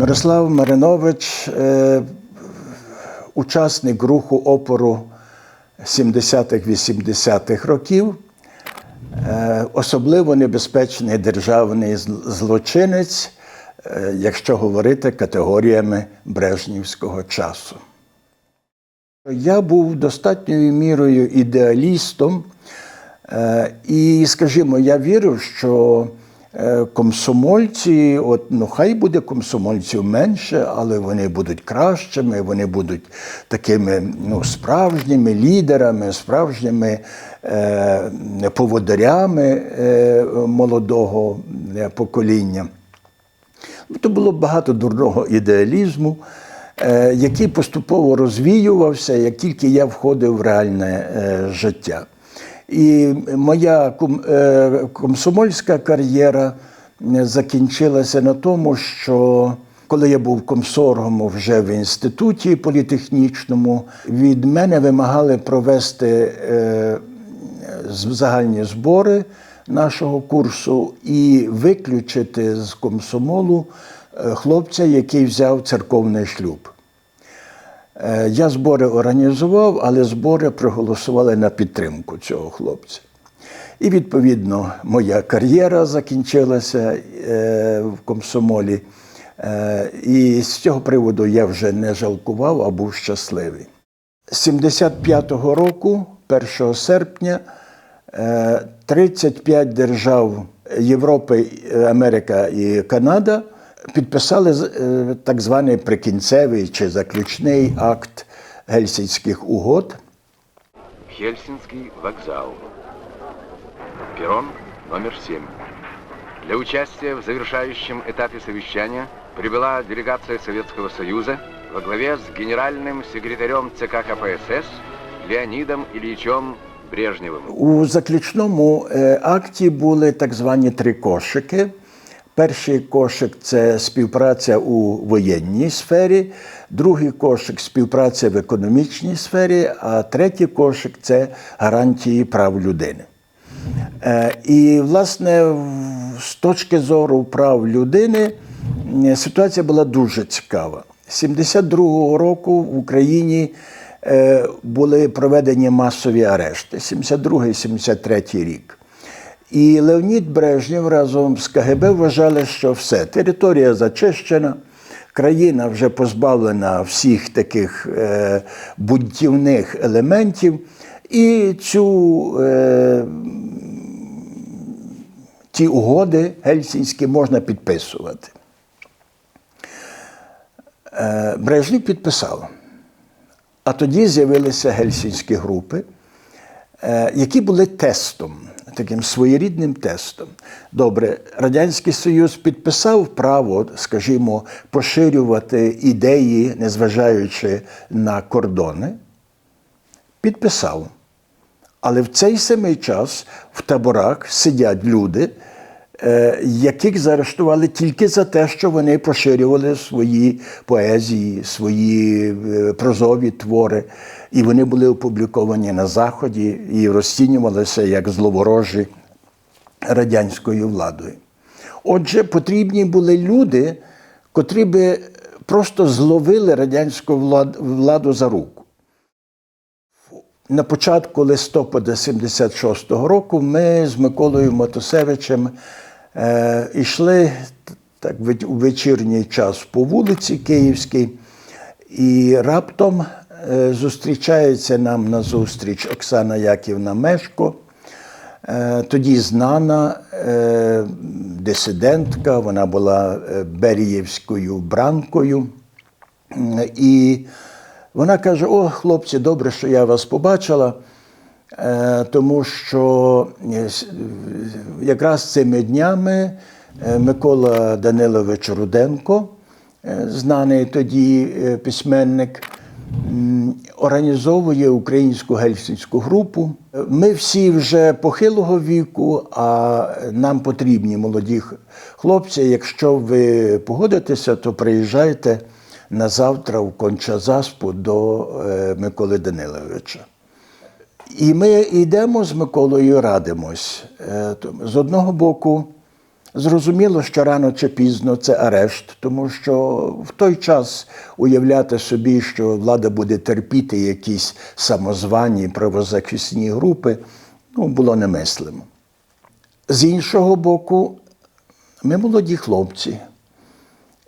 Мирослав Маринович, е, учасник руху опору 70-х-80-х років, е, особливо небезпечний державний злочинець, е, якщо говорити категоріями брежнівського часу. Я був достатньою мірою ідеалістом, і, скажімо, я вірив, що комсомольці, от, ну хай буде комсомольців менше, але вони будуть кращими, вони будуть такими ну, справжніми лідерами, справжніми е, поводарями е, молодого е, покоління. Ну, То було багато дурного ідеалізму, е, який поступово розвіювався, як тільки я входив в реальне е, життя. І моя е, комсомольська кар'єра е, закінчилася на тому, що коли я був комсоргом вже в інституті політехнічному, від мене вимагали провести е, загальні збори нашого курсу і виключити з комсомолу хлопця, який взяв церковний шлюб. Е, Я збори організував, але збори проголосували на підтримку цього хлопця. І, відповідно, моя кар'єра закінчилася е, в комсомолі. Е, І з цього приводу я вже не жалкував, а був щасливий. З 75-го року, 1 серпня, е, 35 держав Європи, Америка і Канада підписали з- е, так званий прикінцевий чи заключний акт Гельсінських угод. Хельсинский вокзал. Перрон номер 7. Для участия в завершающем этапе совещания прибыла делегация Советского Союза во главе с генеральным секретарем ЦК КПСС Леонидом Ильичем Брежневым. У заключному е, акті були так звані три кошики. Перший кошик це співпраця у воєнній сфері, другий кошик співпраця в економічній сфері, а третій кошик це гарантії прав людини. Е, І, власне, з точки зору прав людини е, ситуація була дуже цікава. З 72-го року в Україні е, були проведені масові арешти 72-73 рік. І Леонід Брежнєв разом з КГБ вважали, що все, територія зачищена, країна вже позбавлена всіх таких е, бунтівних елементів, і цю е, ті угоди гельсінські можна підписувати. Е, Брежнєв підписав. А тоді з'явилися гельсінські групи, е, які були тестом, таким своєрідним тестом. Добре, Радянський Союз підписав право, скажімо, поширювати ідеї, незважаючи на кордони. Підписав. Але в цей самий час в таборах сидять люди, яких заарештували тільки за те, що вони поширювали свої поезії, свої е, прозові твори, і вони були опубліковані на Заході і розцінювалися як зловорожі радянською владою. Отже, потрібні були люди, котрі би просто зловили радянську владу за руку. На початку листопада 76-го року ми з Миколою Матусевичем е, йшли так у вечірній час по вулиці Київській, і раптом е, зустрічається нам на зустріч Оксана Яківна Мешко. Е, Тоді знана е, дисидентка, вона була е, беріївською бранкою. І вона каже: О, хлопці, добре, що я вас побачила, тому що е, якраз цими днями е, Микола Данилович Руденко, е, знаний тоді е, письменник, організовує українську гельсінську групу. Ми всі вже похилого віку, а нам потрібні молоді хлопці. Якщо ви погодитеся, то приїжджайте на завтра в Кончазаспу до е, Миколи Даниловича. І ми йдемо з Миколою, радимось. Е, З одного боку, Зрозуміло, що рано чи пізно це арешт, тому що в той час уявляти собі, що влада буде терпіти якісь самозвані правозахисні групи, ну, було немислимо. З іншого боку, ми молоді хлопці.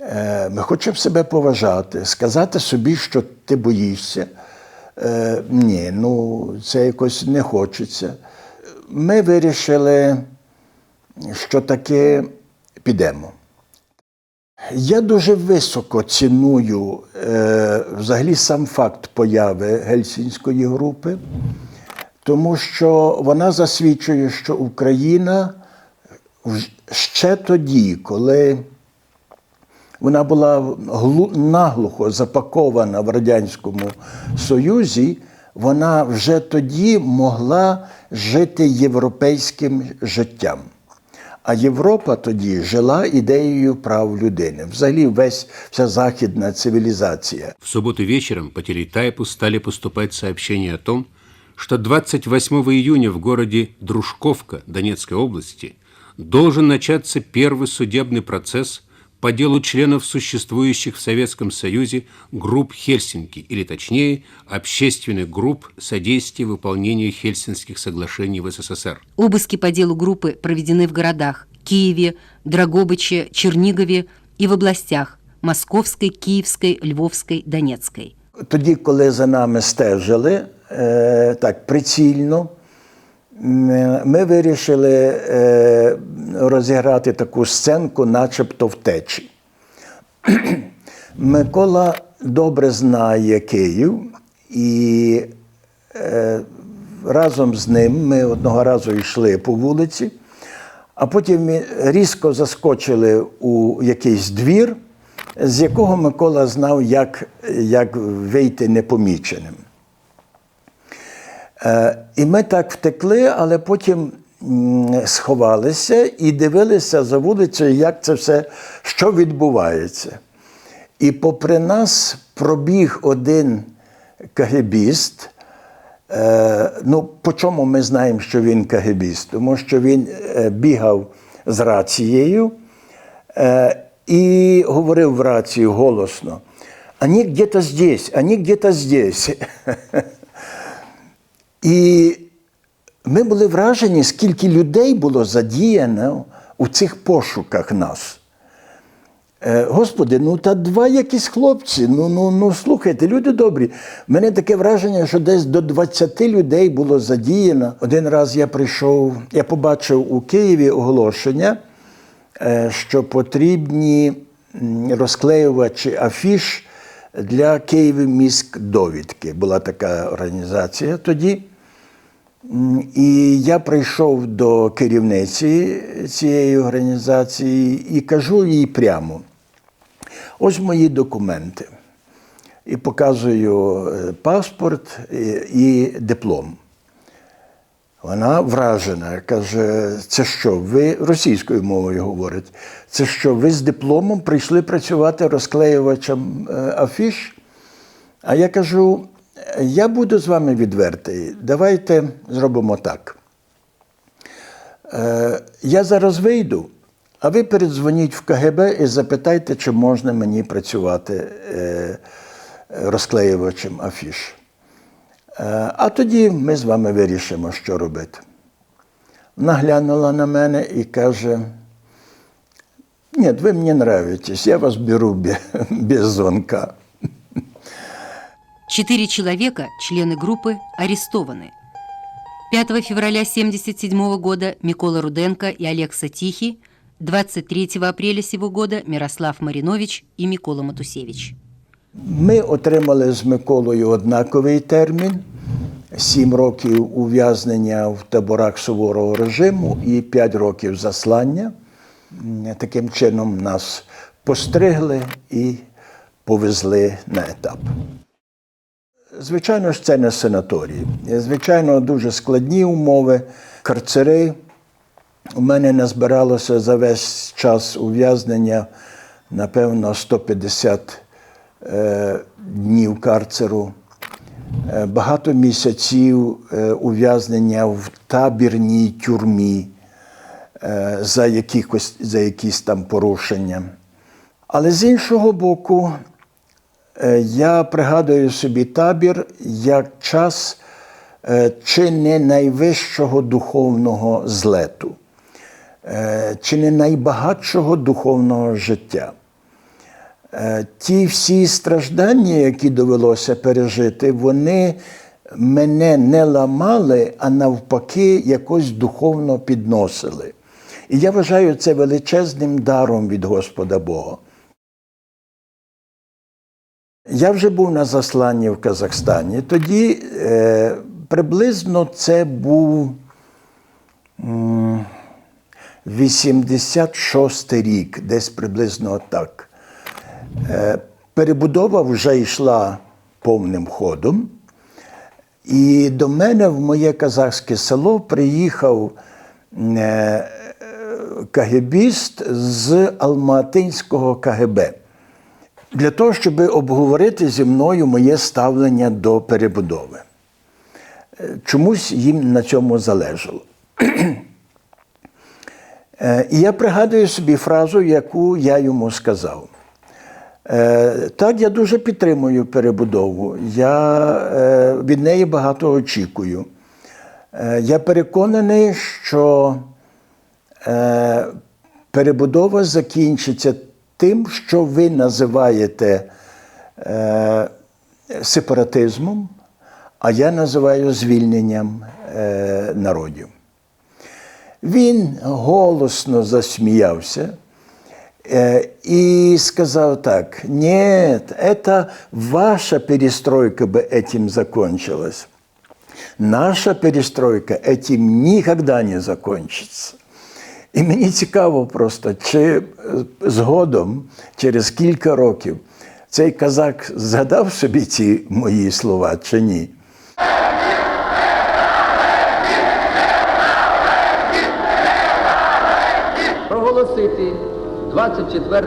Е, Ми хочемо себе поважати, сказати собі, що ти боїшся. Е, Ні, ну це якось не хочеться. Ми вирішили, що таки підемо. Я дуже високо ціную е, взагалі сам факт появи гельсінської групи, тому що вона засвідчує, що Україна ще тоді, коли вона була глу- наглухо запакована в Радянському Союзі, вона вже тоді могла жити європейським життям. А Європа тоді жила ідеєю прав людини. Взагалі, весь вся західна цивілізація. В субботу вечером по телетайпу стали поступать сообщения о том, что 28 июня в городе Дружковка Донецкой области должен начаться первый судебный процесс по делу членов существующих в Советском Союзе групп Хельсинки, или точнее, общественных групп содействия выполнению Хельсинских соглашений в СССР. Обыски по делу группы проведены в городах Киеве, Драгобыче, Чернигове и в областях Московской, Киевской, Львовской, Донецкой. Тоді, коли за нами стежили так прицільно, ми вирішили е, розіграти таку сценку, начебто втечі. Микола добре знає Київ, і е, разом з ним ми одного разу йшли по вулиці, а потім різко заскочили у якийсь двір, з якого Микола знав, як, як вийти непоміченим. Е, І ми так втекли, але потім сховалися і дивилися за вулицею, як це все, що відбувається. І попри нас пробіг один кагебіст. Е, ну, по чому ми знаємо, що він кагебіст? Тому що він е, бігав з рацією і говорив в рацію голосно: Они где-то здесь, они где-то здесь. І ми були вражені, скільки людей було задіяно у цих пошуках нас. Е, Господи, ну та два якісь хлопці. Ну, ну, ну слухайте, люди добрі. У мене таке враження, що десь до 20 людей було задіяно. Один раз я прийшов, я побачив у Києві оголошення, е, що потрібні розклеювачі афіш для Київміськ довідки. Була така організація тоді. І я прийшов до керівниці цієї організації і кажу їй прямо: ось мої документи. І показую е, паспорт і, і диплом. Вона вражена, каже: це що, ви російською мовою говорить, це що, ви з дипломом прийшли працювати розклеювачем е, афіш? А я кажу: я буду з вами відвертий. Давайте зробимо так. Е, я зараз вийду, а ви передзвоніть в КГБ і запитайте, чи можна мені працювати е, розклеювачем афіш. Е, А тоді ми з вами вирішимо, що робити. Вона глянула на мене і каже: Ні, ви мені нравитесь, я вас беру бе- без звонка. Четыре человека, члены группы, арестованы. 5 февраля 1977 года Микола Руденко и Олег Сатихи, 23 апреля сего года Мирослав Маринович и Микола Матусевич. Ми отримали з Миколою однаковий термін: сім років ув'язнення в таборах суворого режиму і п'ять років заслання. М, Таким чином нас постригли і повезли на етап. Звичайно ж, це не санаторій. Звичайно, дуже складні умови, карцери. У мене назбиралося за весь час ув'язнення, напевно, 150 е, днів карцеру, е, багато місяців е, ув'язнення в табірній тюрмі. е, за, якихось, за якісь там порушення. Але з іншого боку, я пригадую собі табір як час е, чи не найвищого духовного злету, е, чи не найбагатшого духовного життя. Е, Ті всі страждання, які довелося пережити, вони мене не ламали, а навпаки, якось духовно підносили. І я вважаю це величезним даром від Господа Бога. Я вже був на засланні в Казахстані. Тоді е, приблизно це був м, 86 рік, десь приблизно так. Е, перебудова вже йшла повним ходом. І до мене в моє казахське село приїхав е, е, кагебіст з Алматинського КГБ для того, щоб обговорити зі мною моє ставлення до перебудови. Е, Чомусь їм на цьому залежало. Е, І я пригадую собі фразу, яку я йому сказав. Е, Так, я дуже підтримую перебудову. Я від неї багато очікую. Я переконаний, що перебудова закінчиться тим, що ви називаєте е, сепаратизмом, а я називаю звільненням е, народів. Він голосно засміявся э, и сказал так, нет, это ваша перестройка бы этим закончилась. Наша перестройка этим никогда не закончится. І мені цікаво просто, чи е, згодом, через кілька років, цей казак згадав собі ці мої слова чи ні. проголосити 24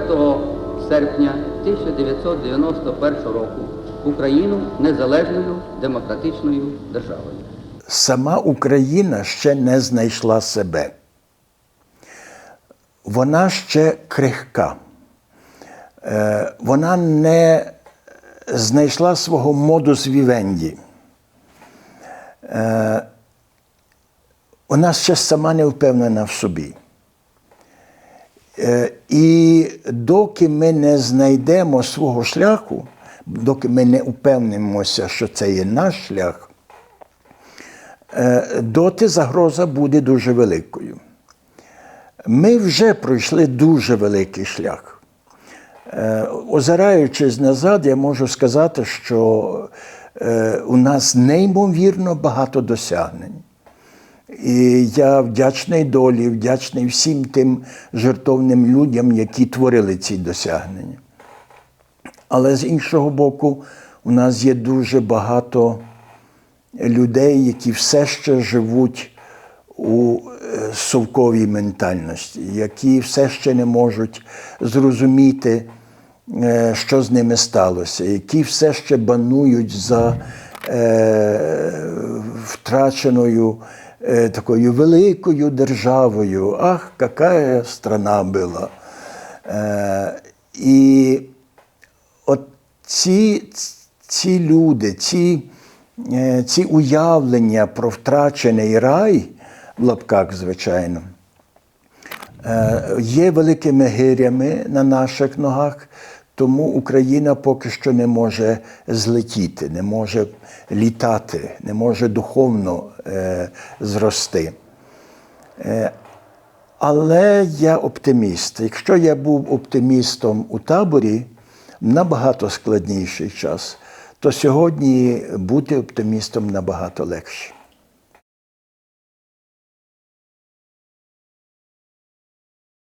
серпня 1991 року Україну незалежною демократичною державою. сама Україна ще не знайшла себе. Вона ще крихка. Е, Вона не знайшла свого модус вівенді. Е, Вона ще сама не впевнена в собі. Е, І доки ми не знайдемо свого шляху, доки ми не упевнимося, що це є наш шлях, доти загроза буде дуже великою. Ми вже пройшли дуже великий шлях. Е, Озираючись назад, я можу сказати, що е, у нас неймовірно багато досягнень. І я вдячний долі, вдячний всім тим жертовним людям, які творили ці досягнення. Але з іншого боку, у нас є дуже багато людей, які все ще живуть у совковій ментальності, які все ще не можуть зрозуміти, е, що з ними сталося, які все ще банують за е, втраченою е, такою великою державою. Ах, яка страна була. І от ці, ці люди, ці, ці уявлення про втрачений рай, в лапках, звичайно, е, є великими гирями на наших ногах, тому Україна поки що не може злетіти, не може літати, не може духовно е, зрости. Е, але я оптиміст. Якщо я був оптимістом у таборі набагато складніший час, то сьогодні бути оптимістом набагато легше.